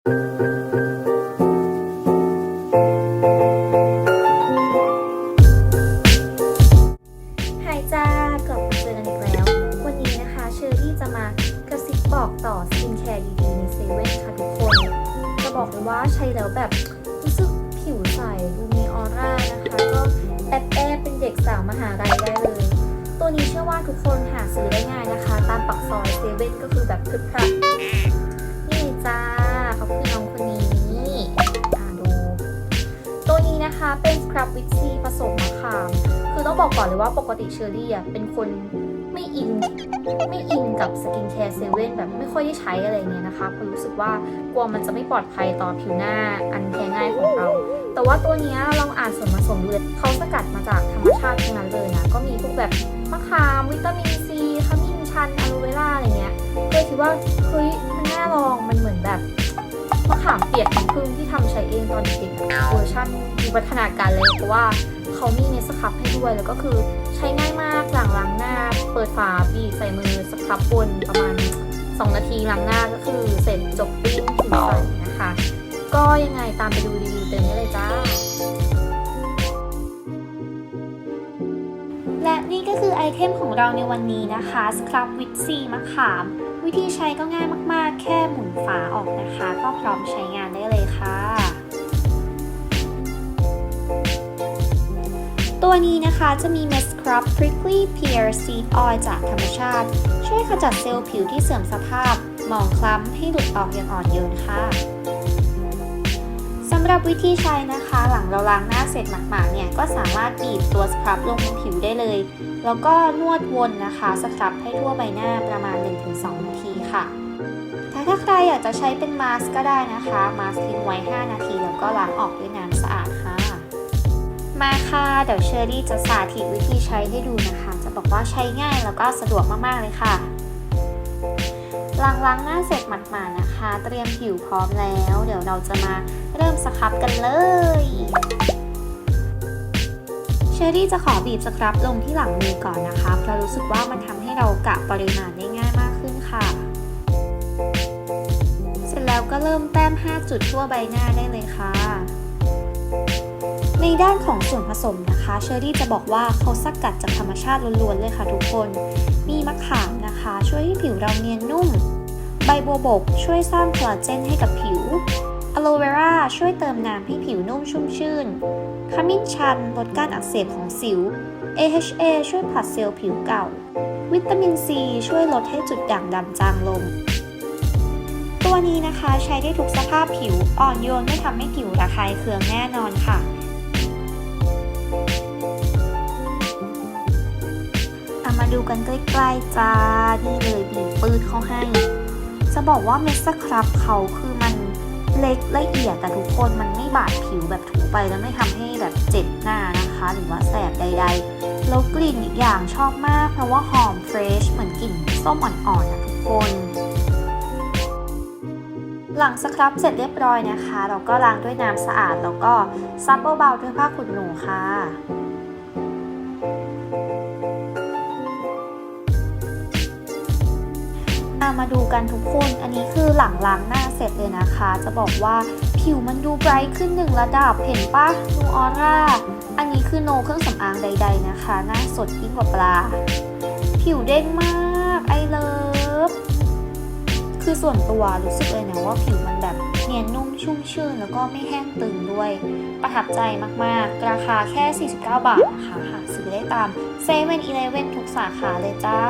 หายจ้ากลับมาเจอกันอีกแล้ว วันนี้นะคะเชอรี่จะมากระซิบบอกต่อสกินแคร์ดีๆในเซเว่นค่ะทุกคน จะบอกเลยว่าใช้แล้วแบบรู้สึกผิวใสดูมีออร่านะคะ ก็แอบแอบเป็นเด็กสาวมหาลัยได้เลย ตัวนี้เชื่อว่าทุกคนหาซื้อได้ง่ายนะคะ ตามปักซอยเซเว่นก็คือแบบพรึบพรับนี่จ้า ครับวิตซีผสมมะขาม คือต้องบอกก่อนเลยว่าปกติเชอรี่อะเป็นคนไม่อินไม่อินกับสกินแคร์เซเว่นแบบไม่ค่อยได้ใช้อะไรเงี้ยนะคะเพราะรู้สึกว่ากลัวมันจะไม่ปลอดภัยต่อผิวหน้าอันแพ้ง่ายของเรา แต่ว่าตัวนี้ลองอ่านส่วนผสมดูเลยเขาสกัดมาจากธรรมชาติทั้งนั้นเลยนะ ก็มีพวกแบบมะขามวิตามินซีขมิ้นชันอะโลเวล่าอะไรเงี้ยเลยคิดว่าเฮ้ยมันน่าลองมันเหมือนแบบมะขามเปียกน้ำผึ้งที่ทำใช้เองตอนเด็ก ชันมีวัฒนาการเลยเพราะว่าเขามีเมสครับให้ด้วยแล้วก็คือใช้ง่ายมากหลังล้างหน้า เปิดฝาบีบใส่มือสครับบนประมาณ 2 นาทีล้างหน้าก็คือเสร็จจบปิ้งผิวใสนะคะ ก็ยังไงตามไปดูรีวิวเต็มได้เลยจ้าและนี่ก็คือไอเทมของเราในวันนี้นะคะสครับวิตซีมะขาม วิธีใช้ก็ง่ายมากๆ แค่หมุนฝาออกนะคะ ก็พร้อมใช้งานได้เลยค่ะ ตัวนี้นะคะจะมีเมสครับ Prickly Pear Seed Oil จากธรรมชาติ ช่วยขจัดเซลล์ผิวที่เสื่อมสภาพ หมองคล้ำให้หลุดออกอย่างอ่อนโยนค่ะสำหรับวิธีใช้นะคะ หลังเราล้างหน้าเสร็จหมาดๆเนี่ยก็สามารถบีบตัวสครับลงบนผิวได้เลย แล้วก็นวดวนนะคะสครับให้ทั่วใบหน้าประมาณ 1-2 นาทีค่ะถ้าถ้าใครอยากจะใช้เป็นมาสก์ก็ได้นะคะ มาสก์ทิ้งไว้ 5 นาทีแล้วก็ล้างออกด้วยน้ำสะอาดค่ะ มาค่ะ เดี๋ยวเชอรี่จะสาธิตวิธีใช้ให้ดูนะคะ จะบอกว่าใช้ง่ายแล้วก็สะดวกมากๆเลยค่ะหลังล้างหน้าเสร็จหมาดๆนะคะ เตรียมผิวพร้อมแล้ว เดี๋ยวเราจะมาเริ่มสครับกันเลยเชอรี่จะขอบีบสครับลงที่หลังมือก่อนนะคะเพราะรู้สึกว่ามันทำให้เรากะปริมาณได้ง่ายมากขึ้นค่ะ เสร็จแล้วก็เริ่มแต้ม 5 จุดทั่วใบหน้าได้เลยค่ะ ในด้านของส่วนผสมนะคะเชอรี่จะบอกว่าเขาสกัดจากธรรมชาติล้วนๆเลยค่ะทุกคน มีมะขามนะคะ ช่วยให้ผิวเราเนียนนุ่ม ใบบัวบกช่วยสร้างคอลลาเจนให้กับผิวอะโลเวราช่วยเติมน้ำให้ผิวนุ่มชุ่มชื่นขมิ้นชันลดการอักเสบของสิว AHA ช่วยผลัดเซลล์ผิวเก่า วิตามินซีช่วยลดให้จุดด่างดำจางลง ตัวนี้นะคะใช้ได้ทุกสภาพผิวอ่อนโยนไม่ทำให้ผิวระคายเคืองแน่นอนค่ะ ดูกันใกล้ๆจ้านี่เลยบีบปืดเขาให้ จะบอกว่าเมสครับเขาคือมันเล็กละเอียดแต่ทุกคนมันไม่บาดผิวแบบถูไปแล้วไม่ทำให้แบบเจ็บหน้านะคะ หรือว่าแสบใดๆแล้วกลิ่นอีกอย่างชอบมาก เพราะว่าหอมเฟรชเหมือนกลิ่นส้มอ่อนๆนะทุกคนหลังสครับเสร็จเรียบร้อยนะคะ เราก็ล้างด้วยน้ำสะอาด แล้วก็ซับเบาๆด้วยผ้าขนหนูค่ะ มาดูกันทุกคน อันนี้คือหลังล้างหน้าเสร็จเลยนะคะ จะบอกว่าผิวมันดูไบรท์ขึ้นหนึ่งระดับ เห็นปะดูออร่า อันนี้คือโนเครื่องสำอางใด ๆนะคะ หน้าสดยิ่งกว่าปลา ผิวเด้งมากไอเลิฟ คือส่วนตัวรู้สึกเลยนะว่าผิวมันแบบเนียนนุ่มชุ่มชื่นแล้วก็ไม่แห้งตึงด้วย ประทับใจมากๆ ราคาแค่ 49 บาทนะคะหาซื้อได้ตาม7 e เ e ่ e อทุกสาขาเลยจ้า